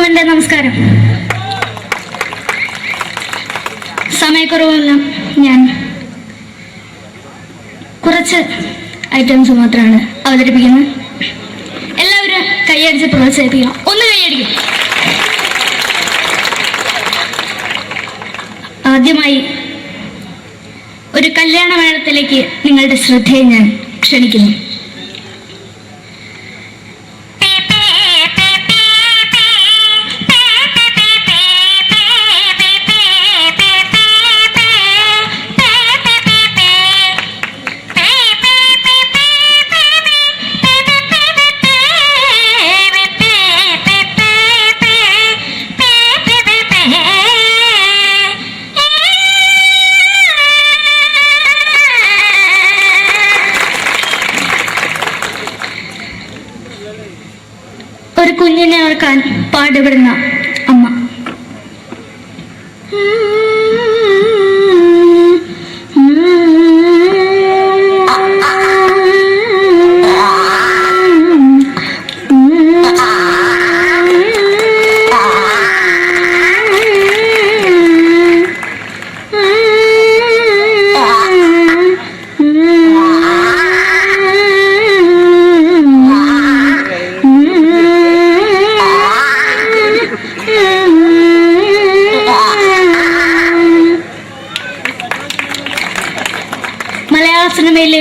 എല്ലാവർക്കും നമസ്കാരം. സമയക്കുറവല്ല ഞാൻ കുറച്ച് ഐറ്റംസ് മാത്രമാണ് അവതരിപ്പിക്കുന്നത്. എല്ലാവരും കൈയടിച്ച് പ്രോത്സാഹിപ്പിക്കണം. ഒന്ന് കൈയടിക്കും. ആദ്യമായി ഒരു കല്യാണ മേളത്തിലേക്ക് നിങ്ങളുടെ ശ്രദ്ധയെ ഞാൻ ക്ഷണിക്കുന്നു. പാടുപെടുന്ന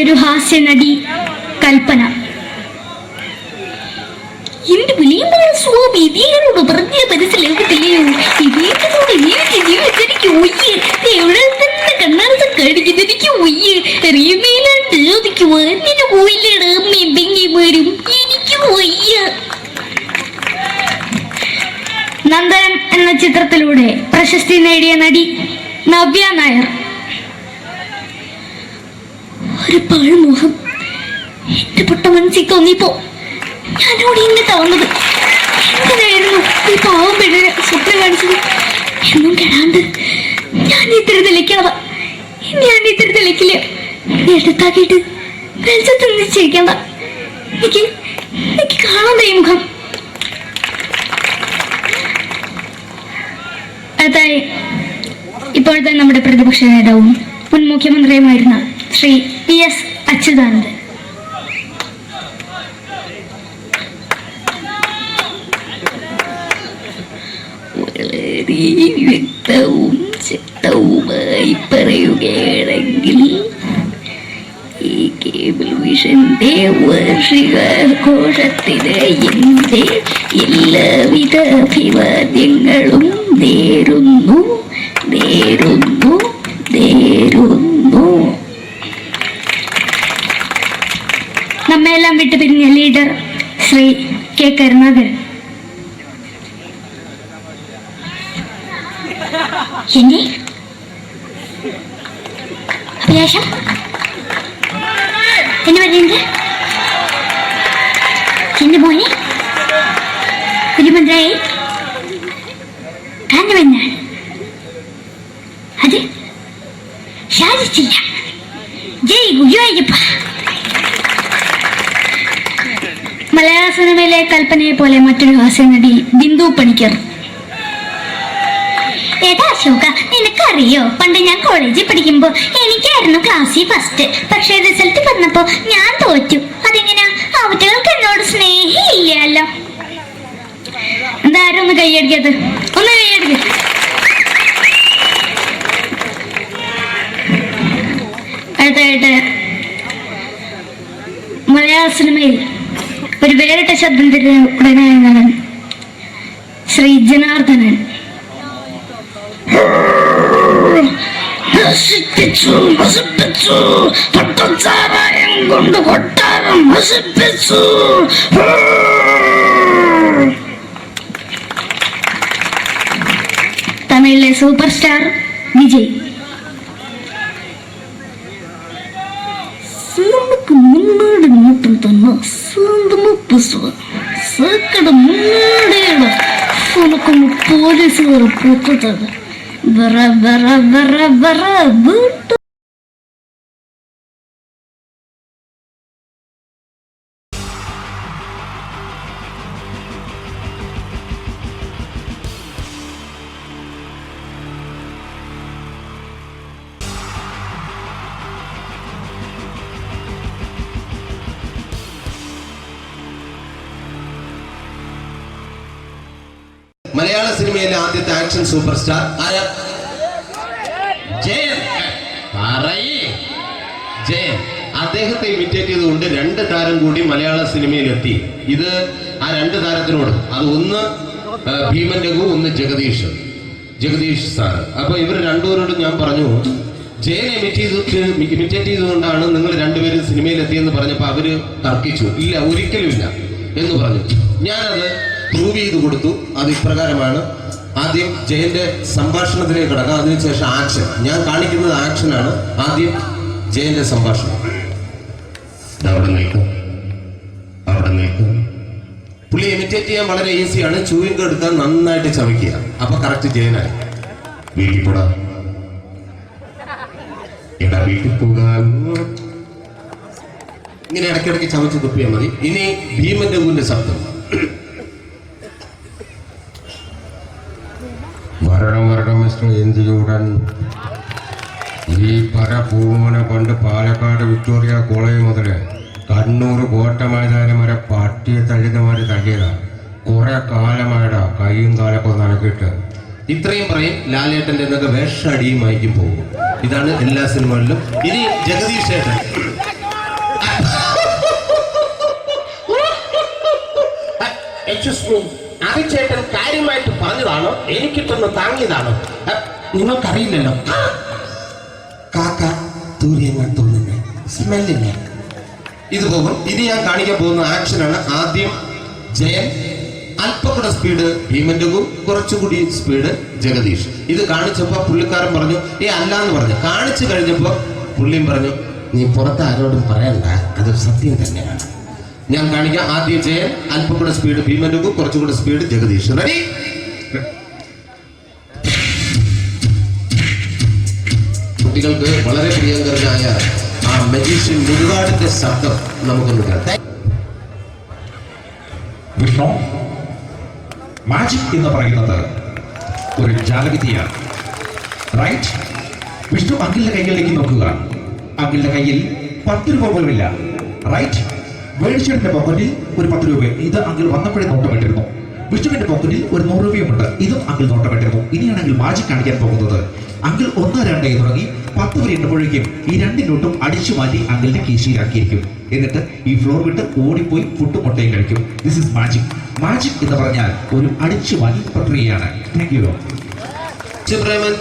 ഒരു ഹാസ്യ നടി കൽപ്പന. എന്റെ വിളിയുമ്പോൾ സ്വാമി ഇതേനോട് പറഞ്ഞ വരും എനിക്ക് നന്ദനം എന്ന ചിത്രത്തിലൂടെ പ്രശസ്തി നേടിയ നടി നവ്യ നായർ. ഒരു പാഴ്മോഹം. എന്റെ പൊട്ട മനസ്സിൽ തോന്നിയപ്പോ ഞാനോട് ഇന്ന് വന്നത് എന്തിനായിരുന്നു ഈ പാവം പെണ്ണിന് സ്വപ്നം കാണിച്ചത്? എന്നും കെടാണ്ട് ഞാൻ ഇത്തിരി തെളിക്കണതാ ഞാൻ ഇത്തിരി തെളിക്കില്ല എടുത്താക്കിയിട്ട് വെളിച്ചത്ത് നിശ്ചയിക്കണ്ട എനിക്ക് എനിക്ക് കാണാൻ ഈ മുഖം. അടുത്തായി ഇപ്പോഴത്തെ നമ്മുടെ പ്രതിപക്ഷ നേതാവും മുൻ മുഖ്യമന്ത്രിയുമായിരുന്ന ശ്രീ പി എസ് അച്യുതാനന്ദൻ. വ്യക്തവും ശക്തവുമായി പറയുകയാണെങ്കിൽ ഈ കേബിൾ വിഷന്റെ വാർഷികാഘോഷത്തിന് എന്റെ എല്ലാവിധ അഭിവാദ്യങ്ങളും നേരുന്നു നേരുന്നു. നമ്മയെല്ലാം വിട്ടുപിരിഞ്ഞ ലീഡർ ശ്രീ കെ കരുണാകരൻ. ഇനി അഭിലാഷം? എന്നെ പറയുന്നത് എന്റെ മോനെ? തിരുമന്ത്രായി കാണുമെന്നാണ് അത് സാധിച്ചില്ല ജയ് ഗുരുവായൂരപ്പ. മലയാള സിനിമയിലെ കൽപ്പനയെ പോലെ മറ്റൊരു ഹാസ്യ നടി ബിന്ദു പണിക്കർ. അശോക നിനക്കറിയോ? പണ്ട് ഞാൻ കോളേജിൽ പഠിക്കുമ്പോ എനിക്കായിരുന്നു ക്ലാസ്സിൽ ഫസ്റ്റ് പക്ഷെ റിസൾട്ട് വന്നപ്പോ ഞാൻ തോറ്റു. അതെങ്ങനെയാ അവറ്റകൾക്ക് എന്നോട് സ്നേഹമില്ലല്ലോ. എന്താരും ഒന്ന് കൈയടിക്കത് ഒന്ന് വേറിട്ട ശബ്ദത്തിന്റെ ഉടനായ നടൻ ശ്രീ ജനാർദ്ദനൻ തമിഴിലെ സൂപ്പർ സ്റ്റാർ വിജയ് നമുക്ക് தன்னா சொந்தமா பூசுவேன் சேர்க்கடை முன்னாடியே உனக்கு போலீஸ் ஒரு பூத்து தர வர வர வர வர സിനിമയിലെ ആദ്യത്തെ ആക്ഷൻ സൂപ്പർ സ്റ്റാർ ആരാ? ജയൻ ജയൻ അദ്ദേഹത്തെ ഇമിറ്റേറ്റ് ചെയ്തുകൊണ്ട് രണ്ട് താരം കൂടി മലയാള സിനിമയിൽ എത്തി ഇത് ആ രണ്ട് താരത്തിനോട്. അത് ഒന്ന് ഭീമൻ രഘു ഒന്ന് ജഗദീഷ്. ജഗദീഷ് സാർ അപ്പൊ ഇവർ രണ്ടുപേരോടും ഞാൻ പറഞ്ഞു ജയനെ ഇമിറ്റേറ്റ് ചെയ്തുകൊണ്ടാണ് നിങ്ങൾ രണ്ടുപേരും സിനിമയിൽ എത്തിയെന്ന് പറഞ്ഞപ്പോൾ അവർ തർക്കിച്ചു. ഇല്ല ഒരിക്കലും ഇല്ല എന്ന് പറഞ്ഞു. ഞാനത് പ്രൂവ് ചെയ്ത് കൊടുത്തു. അത് ഇപ്രകാരമാണ്. ആദ്യം ജയന്റെ സംഭാഷണത്തിലേക്ക് കടക്കാം. അതിനുശേഷം ആക്ഷൻ ഞാൻ കാണിക്കുന്നത് ആക്ഷനാണ് ആദ്യം ജയന്റെ സംഭാഷണം. അവിടെ നിൽക്കും. അവിടെ നിൽക്കും. പുള്ളി ഇമിറ്റേറ്റ് ചെയ്യാൻ വളരെ ഈസിയാണ് ചൂയിങ് എടുക്കാൻ നന്നായിട്ട് ചവയ്ക്കുക അപ്പൊ കറക്റ്റ് ജയനായി വീട്ടിൽ പോടാ. എടാ വീട്ടിൽ പോകാൻ ഇങ്ങനെ ഇടയ്ക്കിടയ്ക്ക് ചവച്ച് തുപ്പിയാൽ മതി. ഇനി ഭീമന്റെ ഊന്റെ ശബ്ദം. വരണം മിസ്റ്റർ എന്ത് ചൂടൻ ഈ പര പൂമോനെ കൊണ്ട് പാലക്കാട് വിക്ടോറിയ കോളേജ് മുതൽ കണ്ണൂർ കോട്ട മൈതാനം വരെ പട്ടിയെ തള്ളുന്നമാര് തള്ളിയതാ കുറെ കാലമായടാ കൈയും കാലൊക്കെ നനക്കിട്ട് ഇത്രയും പറയും ലാലേട്ടന്റെ എന്നൊക്കെ വേഷടിയുമായിരിക്കും പോകും. ഇതാണ് എല്ലാ സിനിമകളിലും. ഇനി ജഗദീഷ് ചേട്ടൻ. എക്സ്ക്യൂസ് അഭിചേട്ടൻ കാര്യമായിട്ട് പറഞ്ഞതാണോ? എനിക്കിട്ടൊന്ന് താങ്ങിയതാണോ? നിങ്ങൾക്കറിയില്ലല്ലോ. കാക്ക തൂര്യങ്ങൾ തോന്നുന്നു? സ്മെല്ലില്ല? ഇത് പോകും ഇനി ഞാൻ കാണിക്കാൻ പോകുന്ന ആക്ഷനാണ് ആദ്യം ജയൻ അല്പം കൂടെ സ്പീഡ് ഭീമൻ രഘു കുറച്ചുകൂടി സ്പീഡ് ജഗദീഷ്. ഇത് കാണിച്ചപ്പോൾ പുള്ളിക്കാരൻ പറഞ്ഞു ഏ അല്ല എന്ന് പറഞ്ഞു. കാണിച്ചു കഴിഞ്ഞപ്പോൾ പുള്ളിയും പറഞ്ഞു നീ പുറത്ത് ആരോടും പറയണ്ട. അത് സത്യം തന്നെയാണ്. ഞാൻ കാണിക്കാം ആദ്യം ജയൻ അല്പം കൂടെ സ്പീഡ് ഭീമനുക്കും കുറച്ചും കുറച്ചുകൂടെ സ്പീഡ് ജഗദീഷ്. റെഡി കുട്ടികൾക്ക് വളരെ പ്രിയങ്കരനായ ആ മജീഷ്യൻ മുരുകാടിന്റെ ശബ്ദം നമുക്കൊന്ന് കേൾക്കാം. വിഷ്ണു മാജിക് എന്ന് പറയുന്നത് ഒരു ജാലവിദ്യയാണ്. റൈറ്റ് വിഷ്ണു അങ്കിളിന്റെ കൈകളിലേക്ക് നോക്കുക. അങ്കിളിന്റെ കയ്യിൽ പത്ത് രൂപ പോലുമില്ല. റൈറ്റ് വേണിച്ചേട്ടന്റെ പോക്കറ്റിൽ ഒരു പത്ത് രൂപയും ഇത് അങ്കിൾ വന്നപ്പോഴേ നോട്ടമിട്ടിരുന്നു വിഷ്ണുവിന്റെ പോക്കറ്റിൽ ഒരു നൂറ് രൂപയുമുണ്ട്. ഇതും അങ്കിൾ നോട്ടമിട്ടിരുന്നു ഇനിയാണെങ്കിൽ മാജിക് കാണിക്കാൻ പോകുന്നത്. അങ്കിൾ ഒന്ന് രണ്ട് തുടങ്ങി പത്ത് വരെ ഇടുമ്പോഴേക്കും ഈ രണ്ട് നോട്ടും അടിച്ചു മാറ്റി അങ്കിളിന്റെ കീശയിലാക്കിയിരിക്കും. എന്നിട്ട് ഈ ഫ്ലോർ വിട്ട് ഓടിപ്പോയി പുട്ടും മുട്ടയും കഴിക്കും. ദിസ് ഇസ് മാജിക് മാജിക് എന്ന് പറഞ്ഞാൽ ഒരു അടിച്ചു മാറ്റി പ്രക്രിയയാണ്. താങ്ക് യു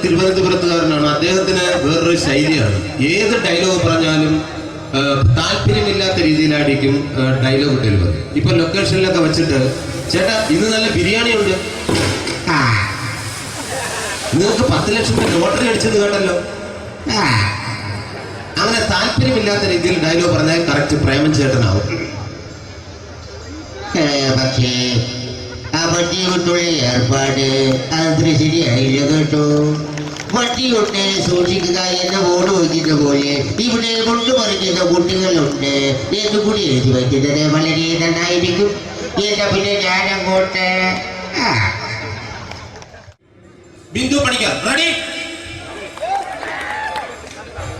തിരുവനന്തപുരത്തുകാരനാണ്. അദ്ദേഹത്തിന് വേറൊരു ശൈലിയാണ്. ഏത് ഡയലോഗ് പറഞ്ഞാലും താല്പര്യമില്ലാത്ത രീതിയിലായിരിക്കും ഡയലോഗ് ഡെലിവറി ഇപ്പൊ ലൊക്കേഷനിലൊക്കെ വെച്ചിട്ട് ചേട്ടാ ഇന്ന് നല്ല ബിരിയാണി ഉണ്ട്. നിങ്ങൾക്ക് പത്ത് ലക്ഷം രൂപ ലോട്ടറി അടിച്ചെന്ന് കേട്ടല്ലോ. അങ്ങനെ താല്പര്യമില്ലാത്ത രീതിയിൽ ഡയലോഗ് പറഞ്ഞാൽ കറക്റ്റ് പ്രേമൻ ചേട്ടനാവും. പക്ഷേ ആ കൊണ്ടുള്ള ഏർപ്പാട് അത്ര ശരിയായില്ല കേട്ടോ. വണ്ടി കൊണ്ട് സൂക്ഷിക്കുക എന്ന ഓട് വയ്ക്കുന്ന പോലെ. ഇവിടെ കൊണ്ടുപറിക്കുന്ന കുട്ടികളുണ്ട്. എന്ന് കൂടി എഴുതി വയ്ക്കുന്നത് വളരെ നന്നായിരിക്കും. എന്റെ പിന്നെ ഞാൻ അങ്ങോട്ട് ബിന്ദു പണിക്കർ റെഡി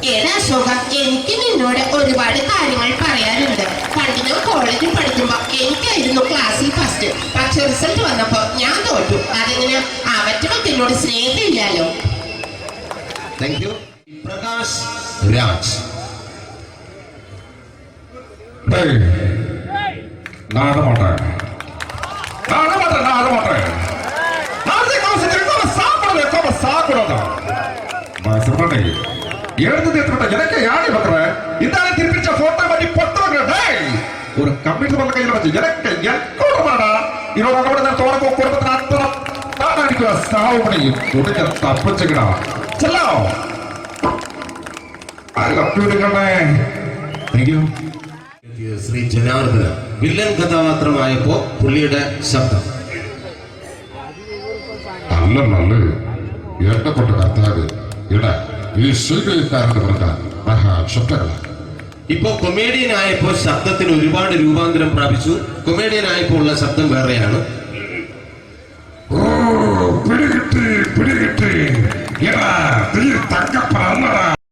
എടാ സുഖം എനിക്ക് നിന്നോട് ഒരുപാട് കാര്യങ്ങൾ പറയാനുണ്ട്. പണ്ട് ഞാൻ കോളേജിൽ പഠിക്കുമ്പോ എനിക്കായിരുന്നു ക്ലാസ്സിൽ ഫസ്റ്റ് പക്ഷെ റിസൾട്ട് വന്നപ്പോ ഞാൻ തോറ്റു. അതെങ്ങനെ? അവറ്റൊക്കെ എന്നോട് സ്നേഹമില്ലല്ലോ. தேங்க்யூ பிரகாஷ் ராஜ் நான் ஆட மாட்டேன் நான் ஆட மாட்டேன் நான் ஆட மாட்டேன் சாப்பிடாதான் சொல்றேன் எழுந்து தீர்த்துக்கிட்ட எனக்கே யானை பண்றேன் இந்த திருப்பிச்ச போட்டோ பண்ணி பொத்தவங்க ஒரு கம்ப்யூட்டர் பண்ண கையில் வச்சு எனக்கு எனக்கு மாடா இதோட கூட தோட குடும்பத்தில் அற்புதம் நான் அடிக்கிற சாவு பண்ணி ചെല്ലോ. കപ്പിയെടുക്കണേ thank you Shri Janardhana villain കഥാപാത്രമായപ്പോ പുള്ളിയുടെ ശബ്ദം. നല്ല നല്ല. ഏട്ടപ്പെട്ട കർത്താവ്. ഇട ഈ ശില്പകാരന്റെ പ്രകാരം മഹാശബ്ദങ്ങള ഇപ്പോ കൊമേഡിയൻ ആയപ്പോ ശബ്ദത്തിന് ഒരുപാട് രൂപാന്തരം പ്രാപിച്ചു. കൊമേഡിയൻ ആയപ്പോ ഉള്ള ശബ്ദം വേറെയാണ്. ഓ പിടികിട്ടി പിടികിട്ടി. தக்க பிறந்தடா